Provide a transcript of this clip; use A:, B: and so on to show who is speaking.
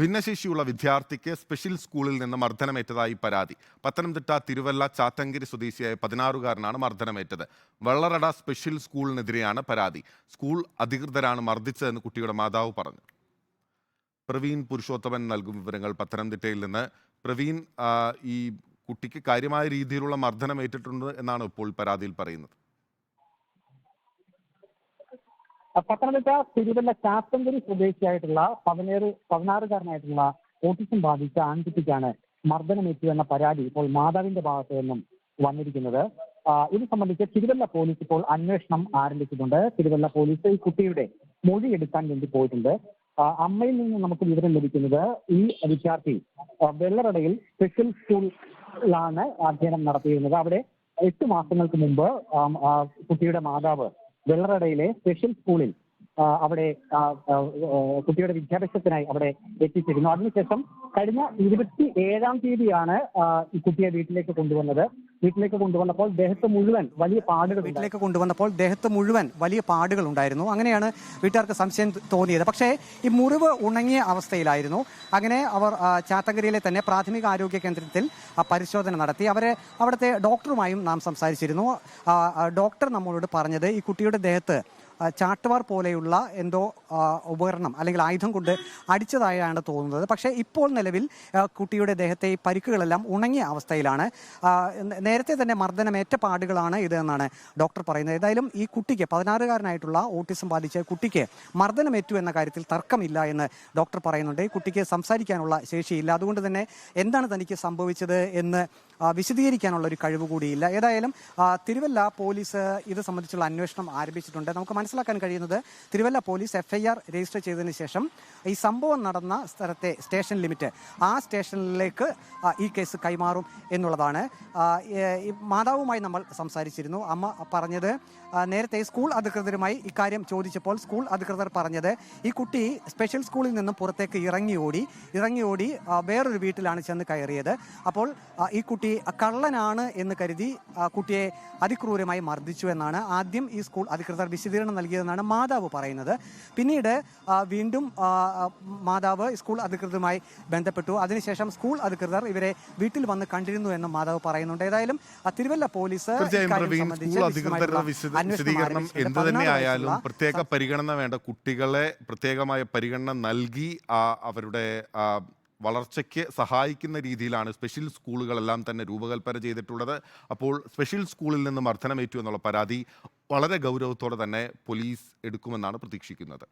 A: ഭിന്നശേഷിയുള്ള വിദ്യാർത്ഥിക്ക് സ്പെഷ്യൽ സ്കൂളിൽ നിന്ന് മർദ്ദനമേറ്റതായി പരാതി. പത്തനംതിട്ട തിരുവല്ല ചാത്തങ്കരി സ്വദേശിയായ പതിനാറുകാരനാണ് മർദ്ദനമേറ്റത്. വെള്ളറട സ്പെഷ്യൽ സ്കൂളിനെതിരെയാണ് പരാതി. സ്കൂൾ അധികൃതരാണ് മർദ്ദിച്ചതെന്ന് കുട്ടിയുടെ മാതാവ് പറഞ്ഞു. പ്രവീൺ പുരുഷോത്തമൻ നൽകും വിവരങ്ങൾ പത്തനംതിട്ടയിൽ നിന്ന്. പ്രവീൺ ഈ കുട്ടിക്ക് കാര്യമായ രീതിയിലുള്ള മർദ്ദനമേറ്റിട്ടുണ്ട് എന്നാണ് ഇപ്പോൾ പരാതിയിൽ പറയുന്നത്.
B: പത്തനംതിട്ട തിരുവല്ല ചാത്തങ്കരി സ്വദേശിയായിട്ടുള്ള പതിനേഴ് പതിനാറുകാരനായിട്ടുള്ള ഓട്ടിസം ബാധിച്ച ആൺകുട്ടിക്കാണ് മർദ്ദനമേറ്റു എന്ന പരാതി ഇപ്പോൾ മാതാവിന്റെ ഭാഗത്തു നിന്നും വന്നിരിക്കുന്നത്. ഇത് സംബന്ധിച്ച് തിരുവല്ല പോലീസ് ഇപ്പോൾ അന്വേഷണം ആരംഭിച്ചിട്ടുണ്ട്. തിരുവല്ല പോലീസ് ഈ കുട്ടിയുടെ മൊഴി എടുക്കാൻ വേണ്ടി പോയിട്ടുണ്ട്. അമ്മയിൽ നിന്ന് നമുക്ക് വിവരം ലഭിക്കുന്നത് ഈ വിദ്യാർത്ഥി വെള്ളറടയിൽ സ്പെഷ്യൽ സ്കൂളിലാണ് അധ്യയനം നടത്തിയിരുന്നത്. അവിടെ എട്ട് മാസങ്ങൾക്ക് മുമ്പ് കുട്ടിയുടെ മാതാവ് വെള്ളറടയിലെ സ്പെഷ്യൽ സ്കൂളിൽ അവിടെ കുട്ടിയുടെ വിദ്യാഭ്യാസത്തിനായി അവിടെ എത്തിച്ചിരുന്നു. അതിനുശേഷം കഴിഞ്ഞ ഇരുപത്തി ഏഴാം തീയതിയാണ് ഈ കുട്ടിയെ വീട്ടിലേക്ക് കൊണ്ടുവന്നത്. വീട്ടിലേക്ക് കൊണ്ടുവന്നപ്പോൾ ദേഹത്ത് മുഴുവൻ വലിയ പാടുകൾ
C: വീട്ടിലേക്ക് കൊണ്ടുവന്നപ്പോൾ ദേഹത്ത് മുഴുവൻ വലിയ പാടുകൾ ഉണ്ടായിരുന്നു. അങ്ങനെയാണ് വീട്ടുകാർക്ക് സംശയം തോന്നിയത്. പക്ഷേ ഈ മുറിവ് ഉണങ്ങിയ അവസ്ഥയിലായിരുന്നു. അങ്ങനെ അവർ ചാത്തങ്കരിയിലെ തന്നെ പ്രാഥമിക ആരോഗ്യ കേന്ദ്രത്തിൽ പരിശോധന നടത്തി. അവരെ അവിടുത്തെ ഡോക്ടറുമായും നാം സംസാരിച്ചിരുന്നു. ഡോക്ടർ നമ്മളോട് പറഞ്ഞത് ഈ കുട്ടിയുടെ ദേഹത്ത് ചാട്ടുവാർ പോലെയുള്ള എന്തോ ഉപകരണം അല്ലെങ്കിൽ ആയുധം കൊണ്ട് അടിച്ചതായാണ് തോന്നുന്നത്. പക്ഷേ ഇപ്പോൾ നിലവിൽ കുട്ടിയുടെ ദേഹത്തെ പരിക്കുകളെല്ലാം ഉണങ്ങിയ അവസ്ഥയിലാണ്. നേരത്തെ തന്നെ മർദ്ദനമേറ്റ പാടുകളാണ് ഇത് എന്നാണ് ഡോക്ടർ പറയുന്നത്. ഏതായാലും ഈ കുട്ടിക്ക് പതിനാറുകാരനായിട്ടുള്ള ഓട്ടിസം ബാധിച്ച കുട്ടിക്ക് മർദ്ദനമേറ്റു എന്ന കാര്യത്തിൽ തർക്കമില്ല എന്ന് ഡോക്ടർ പറയുന്നുണ്ട്. ഈ കുട്ടിക്ക് സംസാരിക്കാനുള്ള ശേഷിയില്ല. അതുകൊണ്ട് തന്നെ എന്താണ് തനിക്ക് സംഭവിച്ചത് എന്ന് വിശദീകരിക്കാനുള്ള ഒരു കഴിവ് കൂടിയില്ല. ഏതായാലും തിരുവല്ല പോലീസ് ഇത് സംബന്ധിച്ചുള്ള അന്വേഷണം ആരംഭിച്ചിട്ടുണ്ട്. നമുക്ക് മനസ്സിലാക്കാൻ കഴിയുന്നത് തിരുവല്ല പോലീസ് എഫ്ഐആർ രജിസ്റ്റർ ചെയ്തതിന് ശേഷം ഈ സംഭവം നടന്ന സ്ഥലത്തെ സ്റ്റേഷൻ ലിമിറ്റ് ആ സ്റ്റേഷനിലേക്ക് ഈ കേസ് കൈമാറും എന്നുള്ളതാണ്. മാതാവുമായി നമ്മൾ സംസാരിച്ചിരുന്നു. അമ്മ പറഞ്ഞത് നേരത്തെ സ്കൂൾ അധികൃതരുമായി ഇക്കാര്യം ചോദിച്ചപ്പോൾ സ്കൂൾ അധികൃതർ പറഞ്ഞത് ഈ കുട്ടി സ്പെഷ്യൽ സ്കൂളിൽ നിന്നും പുറത്തേക്ക് ഇറങ്ങി ഓടി ഇറങ്ങി ഓടി വേറൊരു വീട്ടിലാണ് ചെന്ന് കയറിയത്. അപ്പോൾ ഈ കുട്ടി കള്ളനാണ് എന്ന് കരുതി കുട്ടിയെ അതിക്രൂരമായി മർദ്ദിച്ചു എന്നാണ്. ആദ്യം ഈ സ്കൂൾ അധികൃതർ വിശദീകരണം നൽകിയതെന്നാണ് മാതാവ് പറയുന്നത്. പിന്നീട് വീണ്ടും മാതാവ് സ്കൂൾ അധികൃതരുമായി ബന്ധപ്പെട്ടു. അതിനുശേഷം സ്കൂൾ അധികൃതർ ഇവരെ വീട്ടിൽ വന്ന് കണ്ടിരുന്നു എന്നും മാതാവ് പറയുന്നുണ്ട്. ഏതായാലും തിരുവല്ല പോലീസ്
A: വിശദീകരണം എന്ത് പ്രത്യേക പരിഗണന വേണ്ട. കുട്ടികളെ പ്രത്യേകമായ പരിഗണന നൽകി ആ, അവരുടെ വളർച്ചയ്ക്ക് സഹായിക്കുന്ന രീതിയിലാണ് സ്പെഷ്യൽ സ്കൂളുകളെല്ലാം തന്നെ രൂപകൽപ്പന ചെയ്തിട്ടുള്ളത്. അപ്പോൾ സ്പെഷ്യൽ സ്കൂളിൽ നിന്ന് മർദ്ദനമേറ്റു എന്നുള്ള പരാതി വളരെ ഗൗരവത്തോടെ തന്നെ പോലീസ് എടുക്കുമെന്നാണ് പ്രതീക്ഷിക്കുന്നത്.